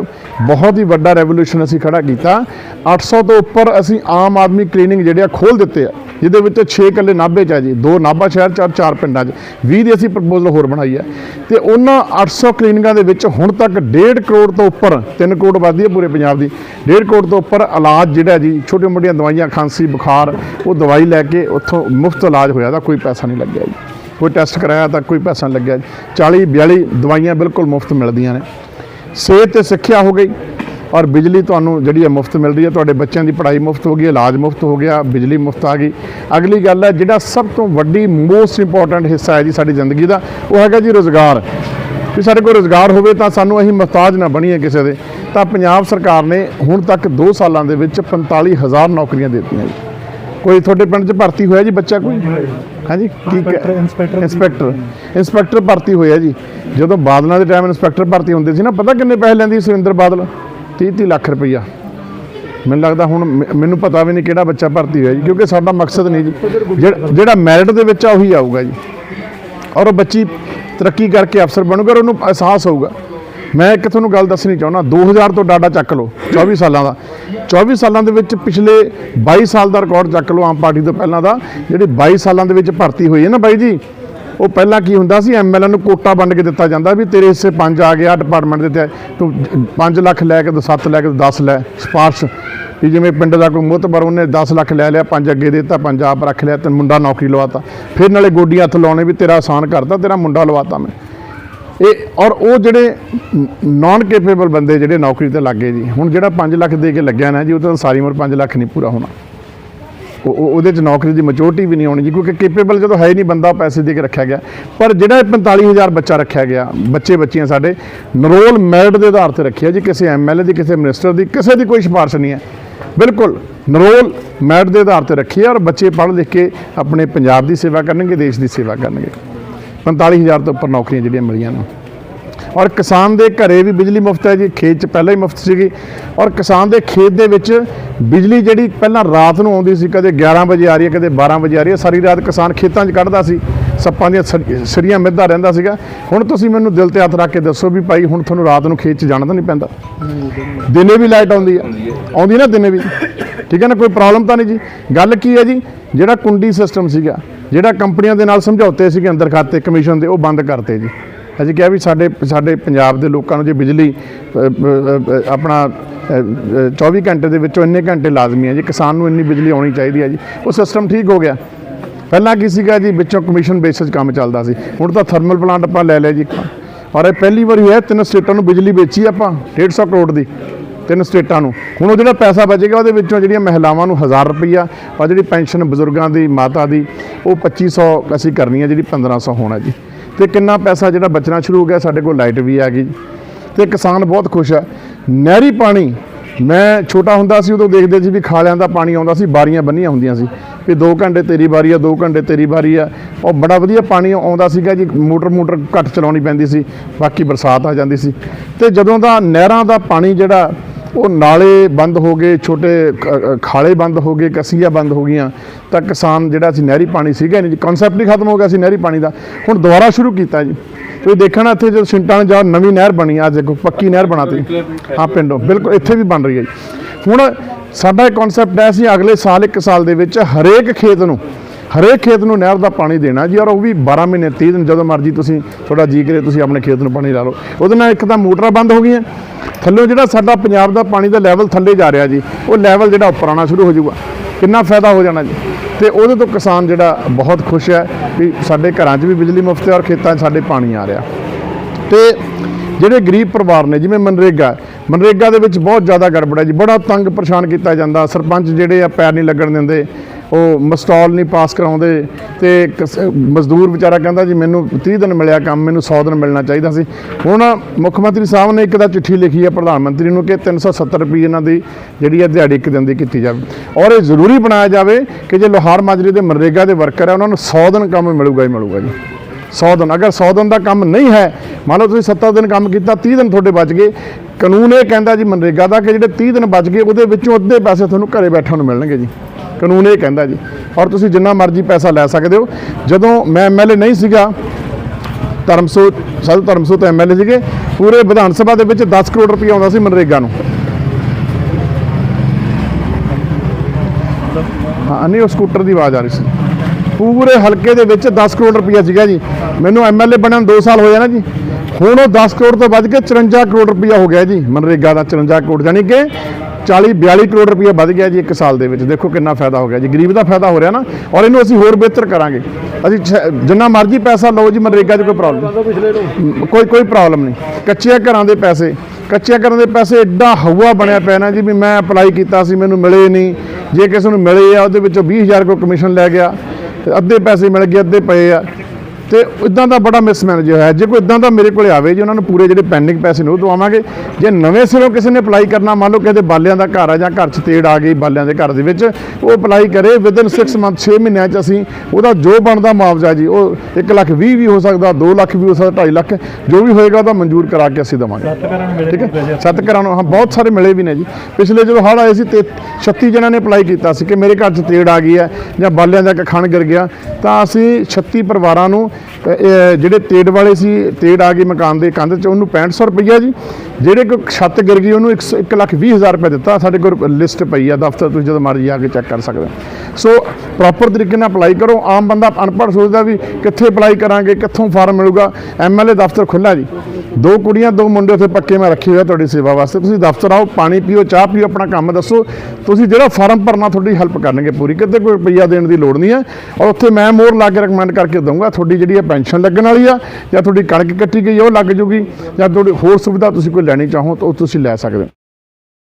ਬਹੁਤ ਹੀ ਵੱਡਾ ਰੈਵੋਲੂਸ਼ਨ ਅਸੀਂ ਖੜਾ ਕੀਤਾ। 800 ਤੋਂ ਉੱਪਰ ਅਸੀਂ ਆਮ ਆਦਮੀ ਕਲੀਨਿਕ ਜਿਹੜੇ ਆ ਖੋਲ ਦਿੱਤੇ ਆ। ਜਿਹਦੇ ਵਿੱਚ 6 ਇਕੱਲੇ ਨਾਭੇ ਚ ਆ ਜੀ, ਦੋ ਨਾਭਾ ਸ਼ਹਿਰ ਚ ਔਰ ਚਾਰ ਪਿੰਡਾਂ 'ਚ। 20 ਦੀ ਅਸੀਂ ਪ੍ਰਪੋਜ਼ਲ ਹੋਰ ਬਣਾਈ ਹੈ। ਤੇ ਉਹਨਾਂ 800 ਕਲੀਨਿਕਾਂ ਦੇ ਵਿੱਚ ਹੁਣ ਤੱਕ 1.5 ਕਰੋੜ ਤੋਂ ਉੱਪਰ 3 ਕਰੋੜ ਵੱਧਦੀ ਹੈ ਪੂਰੇ ਪੰਜਾਬ ਦੀ 1.5 ਕਰੋੜ ਤੋਂ ਉੱਪਰ ਇਲਾਜ ਜਿਹੜਾ ਜੀ, ਛੋਟੀਆਂ ਮੋਟੀਆਂ ਦਵਾਈਆਂ, ਖਾਂਸੀ, ਬੁਖਾਰ, ਉਹ ਦਵਾਈ ਲੈ ਕੇ ਉੱਥੋਂ ਮੁਫਤ ਇਲਾਜ ਹੋਇਆ ਦਾ ਕੋਈ ਪੈਸਾ ਨਹੀਂ ਲੱਗਿਆ ਜੀ। ਕੋਈ ਟੈਸਟ ਕਰਾਇਆ ਤਾਂ ਕੋਈ ਪੈਸਾ ਨਹੀਂ ਲੱਗਿਆ ਜੀ। 40 42 ਦਵਾਈਆਂ ਬਿਲਕੁਲ ਮੁਫਤ ਮਿਲਦੀਆਂ ਨੇ। ਸਿਹਤ ਤੇ ਸਿੱਖਿਆ ਹੋ ਗਈ। ਔਰ ਬਿਜਲੀ ਤੁਹਾਨੂੰ ਜਿਹੜੀ ਹੈ ਮੁਫਤ ਮਿਲ ਰਹੀ ਹੈ ਤੁਹਾਡੇ ਬੱਚਿਆਂ ਦੀ ਪੜ੍ਹਾਈ ਮੁਫਤ ਹੋ ਗਈ ਇਲਾਜ ਮੁਫਤ ਹੋ ਗਿਆ ਬਿਜਲੀ ਮੁਫਤ ਆ ਗਈ। ਅਗਲੀ ਗੱਲ ਹੈ ਜਿਹੜਾ ਸਭ ਤੋਂ ਵੱਡੀ ਮੋਸਟ ਇੰਪੋਰਟੈਂਟ ਹਿੱਸਾ ਹੈ ਜੀ ਸਾਡੀ ਜ਼ਿੰਦਗੀ ਦਾ ਉਹ ਹੈਗਾ ਜੀ ਰੋਜ਼ਗਾਰ। ਕਿ ਸਾਡੇ ਕੋਲ ਰੋਜ਼ਗਾਰ ਹੋਵੇ ਤਾਂ ਸਾਨੂੰ ਅਸੀਂ ਮੁਹਤਾਜ ਨਾ ਬਣੀਏ ਕਿਸੇ ਦੇ। ਤਾਂ ਪੰਜਾਬ ਸਰਕਾਰ ਨੇ ਹੁਣ ਤੱਕ 2 ਸਾਲਾਂ ਦੇ ਵਿੱਚ 45000 ਨੌਕਰੀਆਂ ਦਿੱਤੀਆਂ ਜੀ। ਕੋਈ ਤੁਹਾਡੇ ਪਿੰਡ 'ਚ ਭਰਤੀ ਹੋਇਆ ਜੀ ਬੱਚਾ ਕੋਈ? ਹਾਂਜੀ ਕੀ ਇੰਸਪੈਕਟਰ- ਇੰਸਪੈਕਟਰ- ਇੰਸਪੈਕਟਰ ਇੰਸਪੈਕਟਰ ਭਰਤੀ ਹੋਇਆ ਜੀ। ਜਦੋਂ ਬਾਦਲਾਂ ਦੇ ਟਾਈਮ ਇੰਸਪੈਕਟਰ ਭਰਤੀ ਹੁੰਦੇ ਸੀ ਨਾ ਪਤਾ ਕਿੰਨੇ ਪੈਸੇ ਲੈਂਦੀ ਸੁਰਿੰਦਰ ਬਾਦਲ? 30 30 ਲੱਖ ਰੁਪਈਆ। ਮੈਨੂੰ ਲੱਗਦਾ ਹੁਣ ਮੈ- ਮੈਨੂੰ ਪਤਾ ਵੀ ਨਹੀਂ ਕਿਹੜਾ ਬੱਚਾ ਭਰਤੀ ਹੋਇਆ ਜੀ, ਕਿਉਂਕਿ ਸਾਡਾ ਮਕਸਦ ਨਹੀਂ ਜੀ। ਜਿਹੜਾ- ਜਿਹੜਾ ਮੈਰਿਟ ਦੇ ਵਿੱਚ ਆ, ਉਹੀ ਆਊਗਾ ਜੀ। ਔਰ ਉਹ ਬੱਚੀ ਤਰੱਕੀ ਕਰਕੇ ਅਫਸਰ ਬਣੂਗਾ ਔਰ ਉਹਨੂੰ ਅਹਿਸਾਸ ਹੋਊਗਾ। ਮੈਂ ਇੱਕ ਤੁਹਾਨੂੰ ਗੱਲ ਦੱਸਣੀ ਚਾਹੁੰਦਾ 2000 ਤੋਂ ਡਾਟਾ ਚੱਕ ਲਓ 24 ਸਾਲਾਂ ਦਾ। 24 ਸਾਲਾਂ ਦੇ ਵਿੱਚ ਪਿਛਲੇ 22 ਸਾਲ ਦਾ ਰਿਕਾਰਡ ਚੱਕ ਲਓ ਆਮ ਪਾਰਟੀ ਤੋਂ ਪਹਿਲਾਂ ਦਾ, ਜਿਹੜੀ 22 ਸਾਲਾਂ ਦੇ ਵਿੱਚ ਭਰਤੀ ਹੋਈ ਹੈ ਨਾ ਬਾਈ ਜੀ? ਉਹ ਪਹਿਲਾਂ ਕੀ ਹੁੰਦਾ ਸੀ ਐਮਐਲਏ ਨੂੰ ਕੋਟਾ ਵੰਡ ਕੇ ਦਿੱਤਾ ਜਾਂਦਾ ਵੀ ਤੇਰੇ ਹਿੱਸੇ 5 ਆ ਗਿਆ ਡਿਪਾਰਟਮੈਂਟ ਦੇ ਤੇ, ਤੂੰ 5 ਲੱਖ ਲੈ ਕੇ 7 ਲੈ ਕੇ 10 ਲੈ ਸਪਾਰਸ਼ ਵੀ ਜਿਵੇਂ ਪਿੰਡ ਦਾ ਕੋਈ ਮੁੱਤਬਰ ਉਹਨੇ 10 ਲੱਖ ਲੈ ਲਿਆ 5 ਅੱਗੇ ਦੇਤਾ ਦਿੱਤਾ 5 ਆਪ ਰੱਖ ਲਿਆ, ਤੇ ਮੁੰਡਾ ਨੌਕਰੀ ਲਵਾਤਾ। ਫਿਰ ਨਾਲੇ ਗੋਡੀ ਹੱਥ ਲਾਉਣੇ ਵੀ ਤੇਰਾ ਆਸਾਨ ਕਰਤਾ, ਤੇਰਾ ਮੁੰਡਾ ਲਵਾਤਾ ਮੈਂ। ਇਹ ਔਰ ਉਹ ਜਿਹੜੇ ਨਾਨ ਕੈਪੇਬਲ ਬੰਦੇ ਜਿਹੜੇ ਨੌਕਰੀ ਤੇ ਲੱਗੇ ਜੀ, ਹੁਣ ਜਿਹੜਾ 5 ਲੱਖ ਦੇ ਕੇ ਲੱਗਿਆ ਨਾ ਜੀ ਉਹ ਤਾਂ ਸਾਰੀ ਉਮਰ 5 ਲੱਖ ਨਹੀਂ ਪੂਰਾ ਹੋਣਾ। ਉਹਦੇ ਚ ਨੌਕਰੀ ਦੀ ਮੈਚੋਰਟੀ ਵੀ ਨਹੀਂ ਹੋਣੀ ਜੀ, ਕਿਉਂਕਿ ਕੈਪੇਬਲ ਜਦੋਂ ਹੈ ਹੀ ਨਹੀਂ ਬੰਦਾ, ਪੈਸੇ ਦੇ ਕੇ ਰੱਖਿਆ ਗਿਆ। ਪਰ ਜਿਹੜਾ ਇਹ 45000 ਬੱਚਾ ਰੱਖਿਆ ਗਿਆ, ਬੱਚੇ ਬੱਚੀਆਂ ਸਾਡੇ, ਨਰੋਲ ਮੈਰਿਟ ਦੇ ਆਧਾਰ ਤੇ ਰੱਖਿਆ ਜੀ, ਕਿਸੇ ਐਮਐਲਏ ਦੀ, ਕਿਸੇ ਮਿਨਿਸਟਰ ਦੀ, ਕਿਸੇ ਦੀ ਕੋਈ ਸਿਫਾਰਿਸ਼ ਨਹੀਂ ਹੈ। ਬਿਲਕੁਲ, ਨਰੋਲ ਮੈਰਿਟ ਦੇ ਆਧਾਰ ਤੇ ਰੱਖੀ ਹੈ ਔਰ ਬੱਚੇ ਪੜ੍ਹ ਲਿਖ ਕੇ ਆਪਣੇ ਪੰਜਾਬ ਦੀ ਸੇਵਾ ਕਰਨਗੇ, ਦੇਸ਼ ਦੀ ਸੇਵਾ ਕਰਨਗੇ। 45000 ਤੋਂ ਉੱਪਰ ਨੌਕਰੀਆਂ ਜਿਹੜੀਆਂ ਮਿਲੀਆਂ ਨੇ। ਔਰ ਕਿਸਾਨ ਦੇ ਘਰੇ ਵੀ ਬਿਜਲੀ ਮੁਫਤ ਹੈ ਜੀ, ਖੇਤ 'ਚ ਪਹਿਲਾਂ ਹੀ ਮੁਫਤ ਸੀਗੀ। ਔਰ ਕਿਸਾਨ ਦੇ ਖੇਤ ਦੇ ਵਿੱਚ ਬਿਜਲੀ ਜਿਹੜੀ ਪਹਿਲਾਂ ਰਾਤ ਨੂੰ ਆਉਂਦੀ ਸੀ, ਕਦੇ 11 ਵਜੇ ਆ ਰਹੀ ਹੈ, ਕਦੇ 12 ਵਜੇ ਆ ਰਹੀ ਹੈ। ਸਾਰੀ ਰਾਤ ਕਿਸਾਨ ਖੇਤਾਂ 'ਚ ਕੱਢਦਾ ਸੀ, ਸੱਪਾਂ ਦੀਆਂ ਸਰ- ਸਰੀਆਂ ਮਿੱਧਾ ਰਹਿੰਦਾ ਸੀਗਾ। ਹੁਣ ਤੁਸੀਂ ਮੈਨੂੰ ਦਿਲ ਤੇ ਹੱਥ ਰੱਖ ਕੇ ਦੱਸੋ ਵੀ ਭਾਈ, ਹੁਣ ਤੁਹਾਨੂੰ ਰਾਤ ਨੂੰ ਖੇਤ 'ਚ ਜਾਣਾ ਤਾਂ ਨਹੀਂ ਪੈਂਦਾ? ਦਿਨੇ ਵੀ ਲਾਈਟ ਆਉਂਦੀ ਆ ਆਉਂਦੀ ਨਾ ਦਿਨੇ ਵੀ। ਠੀਕ ਹੈ ਨਾ, ਕੋਈ ਪ੍ਰੋਬਲਮ ਤਾਂ ਨਹੀਂ ਜੀ। ਗੱਲ ਕੀ ਹੈ ਜੀ, ਜਿਹੜਾ ਕੁੰਡੀ ਸਿਸਟਮ ਸੀਗਾ, ਜਿਹੜਾ ਕੰਪਨੀਆਂ ਦੇ ਨਾਲ ਸਮਝੌਤੇ ਸੀਗੇ ਅੰਦਰ ਖਾਤੇ ਕਮਿਸ਼ਨ ਦੇ, ਉਹ ਬੰਦ ਕਰਤੇ ਜੀ। ਅਸੀਂ ਕਿਹਾ ਵੀ ਸਾਡੇ ਸਾਡੇ ਪੰਜਾਬ ਦੇ ਲੋਕਾਂ ਨੂੰ ਜੇ ਬਿਜਲੀ ਆਪਣਾ ਅ, 24 ਘੰਟੇ ਦੇ ਵਿੱਚੋਂ ਇੰਨੇ ਘੰਟੇ ਲਾਜ਼ਮੀ ਹੈ ਜੀ ਕਿਸਾਨ ਨੂੰ ਇੰਨੀ ਬਿਜਲੀ ਆਉਣੀ ਚਾਹੀਦੀ ਹੈ ਜੀ ਉਹ ਸਿਸਟਮ ਠੀਕ ਹੋ ਗਿਆ। ਪਹਿਲਾਂ ਕੀ ਸੀਗਾ ਜੀ ਵਿੱਚੋਂ ਕਮਿਸ਼ਨ ਬੇਸਿਸ ਕੰਮ ਚੱਲਦਾ ਸੀ। ਹੁਣ ਤਾਂ ਥਰਮਲ ਪਲਾਂਟ ਆਪਾਂ ਲੈ ਲਿਆ ਜੀ। ਔਰ ਇਹ ਪਹਿਲੀ ਵਾਰੀ ਹੈ ਤਿੰਨ ਸਟੇਟਾਂ ਨੂੰ ਬਿਜਲੀ ਵੇਚੀ ਆਪਾਂ 150 ਕਰੋੜ ਦੀ ਤਿੰਨ ਸਟੇਟਾਂ ਨੂੰ। ਹੁਣ ਉਹ ਜਿਹੜਾ ਪੈਸਾ ਬਚੇਗਾ ਉਹਦੇ ਵਿੱਚੋਂ ਜਿਹੜੀਆਂ ਮਹਿਲਾਵਾਂ ਨੂੰ 1000 ਰੁਪਈਆ ਔਰ ਜਿਹੜੀ ਪੈਨਸ਼ਨ ਬਜ਼ੁਰਗਾਂ ਦੀ ਮਾਤਾ ਦੀ ਉਹ 2500 ਅਸੀਂ ਕਰਨੀ ਹੈ ਜਿਹੜੀ 1500 ਹੋਣਾ ਜੀ। ਤੇ ਕਿੰਨਾ ਪੈਸਾ ਜਿਹੜਾ ਬਚਣਾ ਸ਼ੁਰੂ ਹੋ ਗਿਆ, ਸਾਡੇ ਕੋਲ ਲਾਈਟ ਵੀ ਆ ਗਈ। ਤੇ ਕਿਸਾਨ ਬਹੁਤ ਖੁਸ਼ ਹੈ ਨਹਿਰੀ ਪਾਣੀ, ਮੈਂ ਛੋਟਾ ਹੁੰਦਾ ਸੀ, ਉਦੋਂ ਦੇਖਦੇ ਸੀ ਵੀ ਖਾਲਿਆਂ ਦਾ ਪਾਣੀ ਆਉਂਦਾ ਸੀ, ਬਾਰੀਆਂ ਬੰਨੀਆਂ ਹੁੰਦੀਆਂ ਸੀ। ਵੀ 2 ਘੰਟੇ ਤੇਰੀ ਵਾਰੀ ਆ 2 ਘੰਟੇ ਤੇਰੀ ਵਾਰੀ ਆ। ਉਹ ਬੜਾ ਵਧੀਆ ਪਾਣੀ ਆਉਂਦਾ ਸੀਗਾ ਜੀ ਮੋਟਰ ਮੋਟਰ ਘੱਟ ਚਲਾਉਣੀ ਪੈਂਦੀ ਸੀ, ਬਾਕੀ ਬਰਸਾਤ ਆ ਜਾਂਦੀ ਸੀ। ਤੇ ਜਦੋਂ ਦਾ ਨਹਿਰਾਂ ਦਾ ਪਾਣੀ ਜਿਹੜਾ ਉਹ ਨਾਲੇ ਬੰਦ ਹੋ ਗਏ, ਛੋਟੇ ਖਾਲੇ ਬੰਦ ਹੋ ਗਏ, ਕਸੀਆਂ ਬੰਦ ਹੋ ਗਈਆਂ, ਤਾਂ ਕਿਸਾਨ ਜਿਹੜਾ ਸੀ ਨਹਿਰੀ ਪਾਣੀ ਸੀਗਾ ਨਹੀਂ ਜੀ ਕਨਸੈਪਟ ਹੀ ਖਤਮ ਹੋ ਗਿਆ ਸੀ ਨਹਿਰੀ ਪਾਣੀ ਦਾ। ਹੁਣ ਦੁਬਾਰਾ ਸ਼ੁਰੂ ਕੀਤਾ ਜੀ। ਤੁਸੀਂ ਦੇਖਣਾ ਇੱਥੇ ਜਦੋਂ ਸਿੰਟਾਂ ਜਾ ਨਵੀਂ ਨਹਿਰ ਬਣੀ ਆ, ਦੇਖੋ, ਪੱਕੀ ਨਹਿਰ ਬਣਾਤੀ ਹਾਂ, ਪਿੰਡੋਂ, ਬਿਲਕੁਲ, ਇੱਥੇ ਵੀ ਬਣ ਰਹੀ ਹੈ ਜੀ। ਹੁਣ ਸਾਡਾ ਇਹ ਕਨਸੈਪਟ ਹੈ ਸੀ ਅਗਲੇ ਸਾਲ, ਇੱਕ ਸਾਲ ਦੇ ਵਿੱਚ ਹਰੇਕ ਖੇਤ ਨੂੰ, ਹਰੇਕ ਖੇਤ ਨੂੰ ਨਹਿਰ ਦਾ ਪਾਣੀ ਦੇਣਾ ਜੀ, ਔਰ ਉਹ ਵੀ 12 ਮਹੀਨੇ 30 ਦਿਨ ਜਦੋਂ ਮਰਜ਼ੀ ਤੁਸੀਂ ਤੁਹਾਡਾ ਜੀ ਕਰੇ ਤੁਸੀਂ ਆਪਣੇ ਖੇਤ ਨੂੰ ਪਾਣੀ ਲਾ ਲਓ। ਉਹਦੇ ਨਾਲ ਇੱਕ ਤਾਂ ਮੋਟਰਾਂ ਬੰਦ ਹੋ ਗਈਆਂ। ਥੱਲੋਂ ਜਿਹੜਾ ਸਾਡਾ ਪੰਜਾਬ ਦਾ ਪਾਣੀ ਦਾ ਲੈਵਲ ਥੱਲੇ ਜਾ ਰਿਹਾ ਜੀ, ਉਹ ਲੈਵਲ ਜਿਹੜਾ ਉੱਪਰ ਆਉਣਾ ਸ਼ੁਰੂ ਹੋ ਜਾਊਗਾ। ਕਿੰਨਾ ਫਾਇਦਾ ਹੋ ਜਾਣਾ ਜੀ? ਤੇ ਉਹਦੇ ਤੋਂ ਕਿਸਾਨ ਜਿਹੜਾ ਬਹੁਤ ਖੁਸ਼ ਹੈ ਵੀ ਸਾਡੇ ਘਰਾਂ 'ਚ ਵੀ ਬਿਜਲੀ ਮੁਫਤ ਹੈ ਔਰ ਖੇਤਾਂ 'ਚ ਸਾਡੇ ਪਾਣੀ ਆ ਰਿਹਾ। ਤੇ ਜਿਹੜੇ ਗਰੀਬ ਪਰਿਵਾਰ ਨੇ, ਜਿਵੇਂ ਮਨਰੇਗਾ ਮਨਰੇਗਾ ਦੇ ਵਿੱਚ ਬਹੁਤ ਜ਼ਿਆਦਾ ਗੜਬੜ ਹੈ ਜੀ। ਬੜਾ ਤੰਗ ਪਰੇਸ਼ਾਨ ਕੀਤਾ ਜਾਂਦਾ। ਸਰਪੰਚ ਜਿਹੜੇ ਆ ਪੈਰ ਨਹੀਂ ਲੱਗਣ ਦਿੰਦੇ। ਉਹ ਮਸਟਾਲ ਨਹੀਂ ਪਾਸ ਕਰਾਉਂਦੇ ਤੇ ਕਿਸ- ਮਜ਼ਦੂਰ ਵਿਚਾਰਾ ਕਹਿੰਦਾ ਜੀ ਮੈਨੂੰ 30 ਦਿਨ ਮਿਲਿਆ ਕੰਮ, ਮੈਨੂੰ 100 ਦਿਨ ਮਿਲਣਾ ਚਾਹੀਦਾ ਸੀ। ਹੁਣ ਮੁੱਖ ਮੰਤਰੀ ਸਾਹਿਬ ਨੇ ਇੱਕ ਦਾ ਚਿੱਠੀ ਲਿਖੀ ਹੈ ਪ੍ਰਧਾਨ ਮੰਤਰੀ ਨੂੰ ਕਿ 370 ਰੁਪਏ ਇਹਨਾਂ ਦੀ ਜਿਹੜੀ ਹੈ ਦਿਹਾੜੀ ਇੱਕ ਦਿਨ ਦੀ ਕੀਤੀ ਜਾਵੇ। ਔਰ ਇਹ ਜ਼ਰੂਰੀ ਬਣਾਇਆ ਜਾਵੇ ਕਿ ਜੇ ਲੋਹਾਰ ਮਾਜਰੇ ਦੇ ਮਨਰੇਗਾ ਦੇ ਵਰਕਰ ਹੈ, ਉਹਨਾਂ ਨੂੰ 100 ਦਿਨ ਕੰਮ ਮਿਲੂਗਾ ਹੀ ਮਿਲੂਗਾ ਜੀ। 100 ਦਿਨ, ਅਗਰ 100 ਦਿਨ ਦਾ ਕੰਮ ਨਹੀਂ ਹੈ, ਮੰਨ ਲਓ ਤੁਸੀਂ 70 ਦਿਨ ਕੰਮ ਕੀਤਾ 30 ਦਿਨ ਤੁਹਾਡੇ ਬਚ ਗਏ, ਕਾਨੂੰਨ ਇਹ ਕਹਿੰਦਾ ਜੀ ਮਨਰੇਗਾ ਦਾ ਕਿ ਜਿਹੜੇ 30 ਦਿਨ ਬਚ ਗਏ, ਉਹਦੇ ਵਿੱਚੋਂ ਅੱਧੇ ਪੈਸੇ ਤੁਹਾਨੂੰ ਘਰੇ ਬੈਠਣ ਨੂੰ ਮਿਲਣਗੇ ਜੀ। ਕਾਨੂੰਨ ਇਹ ਕਹਿੰਦਾ ਜੀ, ਔਰ ਤੁਸੀਂ ਜਿੰਨਾ ਮਰਜ਼ੀ ਪੈਸਾ ਲੈ ਸਕਦੇ ਹੋ। ਜਦੋਂ ਮੈਂ ਐਮਐਲਏ ਨਹੀਂ ਸੀਗਾ, ਧਰਮਸੋਤ, ਸਾਧੂ ਧਰਮਸੋਤ ਐਮਐਲਏ ਸੀਗੇ, ਪੂਰੇ ਵਿਧਾਨ ਸਭਾ ਦੇ ਵਿੱਚ 10 ਕਰੋੜ ਰੁਪਏ ਆਉਂਦਾ ਸੀ ਮਨਰੇਗਾ ਨੂੰ। ਹਾਂ, ਨਹੀਂ, ਉਹ ਸਕੂਟਰ ਦੀ ਆਵਾਜ਼ ਆ ਰਹੀ ਸੀ। ਪੂਰੇ ਹਲਕੇ ਦੇ ਵਿੱਚ 10 ਕਰੋੜ ਰੁਪਇਆ ਸੀਗਾ ਜੀ। ਮੈਨੂੰ ਐਮਐਲਏ ਬਣਨ ਨੂੰ 2 ਸਾਲ ਹੋਏ ਨਾ ਜੀ। ਹੁਣ ਉਹ 10 ਕਰੋੜ ਤੋਂ ਵੱਧ ਕੇ 54 ਕਰੋੜ ਰੁਪਇਆ ਹੋ ਗਿਆ ਜੀ, ਮਨਰੇਗਾ ਦਾ 54 ਕਰੋੜ ਯਾਨੀ ਕਿ 40 42 ਕਰੋੜ ਰੁਪਇਆ ਵੱਧ ਗਿਆ ਜੀ ਇੱਕ ਸਾਲ ਦੇ ਵਿੱਚ। ਦੇਖੋ ਕਿੰਨਾ ਫਾਇਦਾ ਹੋ ਗਿਆ ਜੀ। ਗਰੀਬ ਦਾ ਫਾਇਦਾ ਹੋ ਰਿਹਾ ਨਾ, ਔਰ ਇਹਨੂੰ ਅਸੀਂ ਹੋਰ ਬਿਹਤਰ ਕਰਾਂਗੇ। ਅਸੀਂ ਜਿੰਨਾ ਮਰਜ਼ੀ ਪੈਸਾ ਲਓ ਜੀ, ਮਨਰੇਗਾ 'ਚ ਕੋਈ ਪ੍ਰੋਬਲਮ ਕੋਈ ਕੋਈ ਪ੍ਰੋਬਲਮ ਨਹੀਂ। ਕੱਚੇ ਘਰਾਂ ਦੇ ਪੈਸੇ ਕੱਚੇ ਘਰਾਂ ਦੇ ਪੈਸੇ ਐਡਾ ਹਵਾ ਬਣਿਆ ਪਿਆ ਨਾ ਜੀ ਵੀ ਮੈਂ ਅਪਲਾਈ ਕੀਤਾ ਸੀ, ਮੈਨੂੰ ਮਿਲੇ ਨਹੀਂ। ਜੇ ਕਿਸੇ ਨੂੰ ਮਿਲੇ ਆ, ਉਹਦੇ ਵਿੱਚੋਂ 20000 ਕੋ ਕਮਿਸ਼ਨ ਲੈ ਗਿਆ, ਤੇ ਅੱਧੇ ਪੈਸੇ ਮਿਲ ਗਏ, ਅੱਧੇ ਪਏ ਆ। ਤੇ ਇਦਾਂ ਦਾ ਬੜਾ ਮਿਸਮੈਨੇਜ ਹੋਇਆ। ਜੇ ਕੋਈ ਇਦਾਂ ਦਾ ਮੇਰੇ ਕੋਲੇ ਆਵੇ ਜੀ, ਉਹਨਾਂ ਨੂੰ ਪੂਰੇ ਜਿਹੜੇ ਪੈਂਡਿੰਗ ਪੈਸੇ ਨੇ, ਉਹ ਦਵਾਵਾਂਗੇ। ਜੇ ਨਵੇਂ ਸਿਰੋਂ ਕਿਸੇ ਨੇ ਅਪਲਾਈ ਕਰਨਾ ਮੰਨ ਲਓ ਕਿਸੇ ਬਾਲਿਆਂ ਦਾ ਘਰ ਆ ਜਾਂ ਘਰ 'ਚ ਤੇੜ ਆ ਗਈ ਬਾਲਿਆਂ ਦੇ ਘਰ ਦੇ ਵਿੱਚ ਉਹ ਅਪਲਾਈ ਕਰੇ ਵਿਦਨ 6 ਮੰਥ 6 ਮਹੀਨਿਆਂ 'ਚ ਅਸੀਂ ਉਹਦਾ ਜੋ ਬਣਦਾ ਮੁਆਵਜ਼ਾ ਜੀ ਉਹ 1 ਲੱਖ 20 ਵੀ ਹੋ ਸਕਦਾ 2 ਲੱਖ ਵੀ ਹੋ ਸਕਦਾ 2.5 ਲੱਖ ਜੋ ਵੀ ਹੋਏਗਾ ਉਹਦਾ ਮਨਜ਼ੂਰ ਕਰਾ ਕੇ ਅਸੀਂ ਦੇਵਾਂਗੇ। ਠੀਕ ਹੈ? ਸੱਤ ਨੂੰ ਹਾਂ ਬਹੁਤ ਸਾਰੇ ਮਿਲੇ ਵੀ ਨੇ ਜੀ। ਪਿਛਲੇ ਜਦੋਂ ਹੜ੍ਹ ਆਏ ਸੀ ਤੇ 36 ਜਣਾਂ ਨੇ ਅਪਲਾਈ ਕੀਤਾ ਸੀ ਕਿ ਮੇਰੇ ਘਰ 'ਚ ਤੇੜ ਆ ਗਈ ਹੈ ਜਾਂ ਬਾਲਿਆਂ ਦਾ ਇੱਕ ਖਣ ਗਿਰ ਗਿਆ ਤਾਂ ਅਸੀਂ 36 ਪਰਿਵਾਰਾਂ ਨੂੰ ਜਿਹੜੇ ਤੇੜ ਵਾਲੇ ਸੀ ਤੇੜ ਆ ਗਈ ਮਕਾਨ ਦੇ ਕੰਧ 'ਚ ਉਹਨੂੰ 6500 ਰੁਪਈਆ ਜੀ ਜਿਹੜੇ ਕੋ ਛੱਤ ਗਿਰ ਗਈ, ਉਹਨੂੰ 1 ਲੱਖ 20 ਹਜ਼ਾਰ ਰੁਪਏ ਦਿੱਤਾ। ਸਾਡੇ ਕੋਲ ਲਿਸਟ ਪਈ ਆ, ਦਫ਼ਤਰ ਤੁਸੀਂ ਜਦੋਂ ਮਰਜ਼ੀ ਆ ਕੇ ਚੈੱਕ ਕਰ ਸਕਦੇ ਹੋ। ਸੋ ਪ੍ਰੋਪਰ ਤਰੀਕੇ ਨਾਲ ਅਪਲਾਈ ਕਰੋ। ਆਮ ਬੰਦਾ ਅਨਪੜ੍ਹ ਸੋਚਦਾ ਵੀ ਕਿੱਥੇ ਅਪਲਾਈ ਕਰਾਂਗੇ, ਕਿੱਥੋਂ ਫਾਰਮ ਮਿਲੂਗਾ। ਐਮਐਲਏ ਦਫ਼ਤਰ ਖੁੱਲ੍ਹਾ ਜੀ। ਦੋ ਕੁੜੀਆਂ, ਦੋ ਮੁੰਡੇ ਉੱਥੇ ਪੱਕੇ ਮੈਂ ਰੱਖੇ ਹੋਏ ਆ ਤੁਹਾਡੀ ਸੇਵਾ ਵਾਸਤੇ। ਤੁਸੀਂ ਦਫ਼ਤਰ ਆਓ, ਪਾਣੀ ਪੀਓ, ਚਾਹ ਪੀਓ, ਆਪਣਾ ਕੰਮ ਦੱਸੋ। ਤੁਸੀਂ ਜਿਹੜਾ ਫਾਰਮ ਭਰਨਾ, ਤੁਹਾਡੀ ਹੈਲਪ ਕਰਨਗੇ ਪੂਰੀ। ਕਿਤੇ ਕੋਈ ਰੁਪਈਆ ਦੇਣ ਦੀ ਲੋੜ ਨਹੀਂ ਹੈ। ਔਰ ਉੱਥੇ ਮੈਂ ਮੋਹਰ ਲਾ ਕੇ ਰეკਮੈਂਡ ਕਰਕੇ ਦਊਂਗਾ, ਤੁਹਾਡੀ ਜਿਹੜੀ ਹੈ ਪੈਨਸ਼ਨ ਲੱਗਣ ਵਾਲੀ ਆ, ਜਾਂ ਤੁਹਾਡੀ ਕਣਕ ਕੱਟੀ ਗਈ, ਉਹ ਲੱਗ ਜੂਗੀ, ਜਾਂ ਤੁਹਾਡੀ ਹੋਰ ਸੁਵਿਧਾ ਤੁਸੀਂ ਕੋਈ ਲੈਣੀ ਚਾਹੋ, ਤਾਂ ਉਹ ਤੁਸੀਂ ਲੈ ਸਕਦੇ ਹੋ।